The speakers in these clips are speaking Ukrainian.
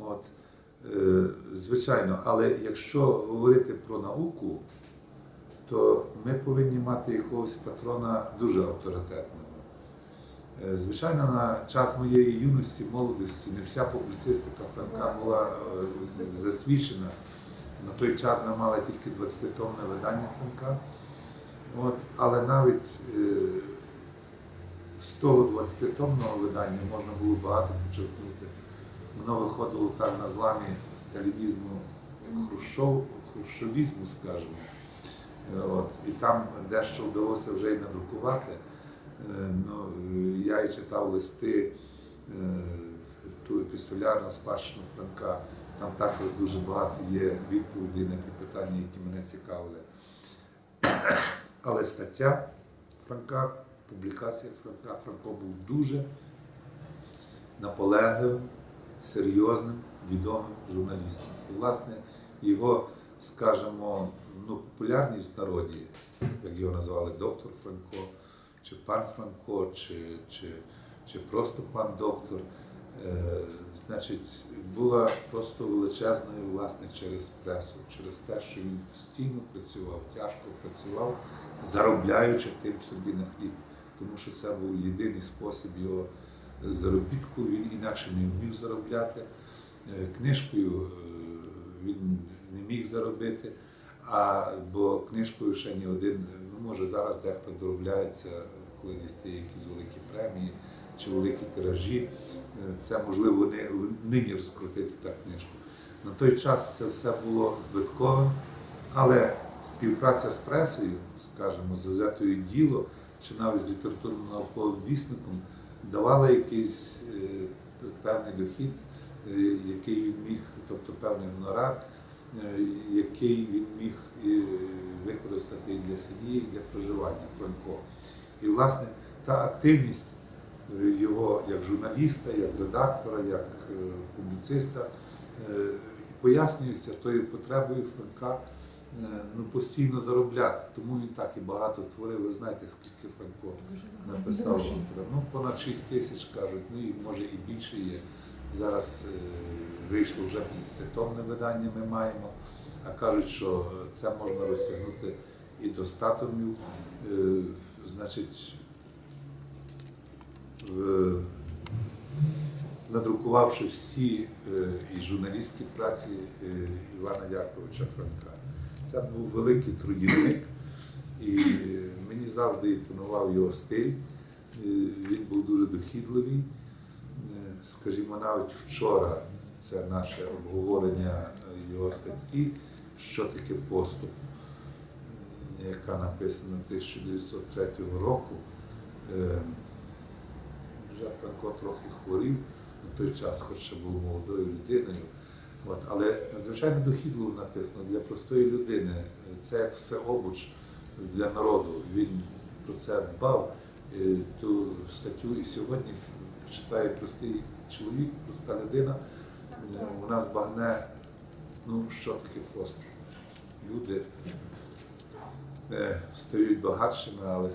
От, е, звичайно, але якщо говорити про науку, то ми повинні мати якогось патрона дуже авторитетного. Е, Звичайно, на час моєї юності, молодості, не вся публіцистика Франка була е, засвідчена. На той час ми мали тільки 20-томне видання Франка. От, але навіть е, з того 20-томного видання можна було багато почерпнути. Воно виходило так на зламі сталінізму, хрущов, хрущовізму, скажімо. Е, От, і там дещо вдалося вже й надрукувати. Е, Ну, я і читав листи, е, ту епістолярну спадщину Франка. Там також дуже багато є відповідей на ті питання, які мене цікавили. Але стаття Франка, публікація Франка, Франко був дуже наполегливим, серйозним, відомим журналістом. І, власне, його, скажімо, ну, популярність в народі, як його називали доктор Франко, чи пан Франко, чи, чи, чи просто пан доктор, е, значить, була просто величезною, власне, через пресу, через те, що він постійно працював, тяжко працював, заробляючи тим собі на хліб. Тому що це був єдиний спосіб його заробітку, він інакше не вмів заробляти. Е, Книжкою е, він не міг заробити, а бо книжкою ще ні один, ну може зараз дехто доробляється, коли дістає якісь великі премії чи великі тиражі. Е, Це можливо не нині розкрутити так книжку. На той час це все було збитковим, але співпраця з пресою, скажімо, з газетою діло чи навіть з літературно-науковим вісником давала якийсь е, певний дохід, е, який він міг, тобто певний гонорар, е, який він міг використати і для сім'ї, і для проживання Франко. І, власне, та активність його як журналіста, як редактора, як публіциста пояснюється тою потребою Франка ну, постійно заробляти. Тому він так і багато творив. Ви знаєте, скільки Франко написав. Ну, понад 6 тисяч кажуть, ну і може і більше є. Зараз е, вийшло вже 50-томне видання ми маємо, а кажуть, що це можна розтягнути і до 100 томів. Е, значить, надрукувавши всі е, і журналістські праці е, Івана Яковича Франка. Це був великий трудівник, і мені завжди імпонував його стиль. Він був дуже дохідливий. Е, Скажімо, навіть вчора це наше обговорення його статті, що таке поступ, яка написана 1903 року. Вже Франко трохи хворів на той час, хоч ще був молодою людиною. От, але надзвичайно дохідливо написано для простої людини. Це як все обуч для народу. Він про це дбав. Е, Ту статтю і сьогодні читає простий чоловік, проста людина. Е, Вона збагне, ну що таке просто. Люди е, стають багатшими, але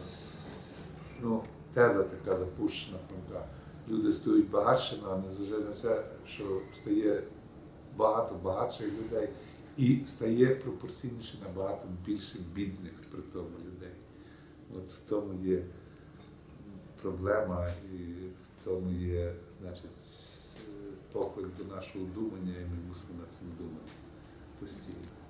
ну, теза така запущена Франка. Люди стають багатшими, а незважаючи на це, що стає багато багатших людей і стає пропорційніше набагато більше бідних при тому людей. От в тому є проблема, і в тому є, значить, поклик до нашого думання, і ми мусимо над цим думати постійно.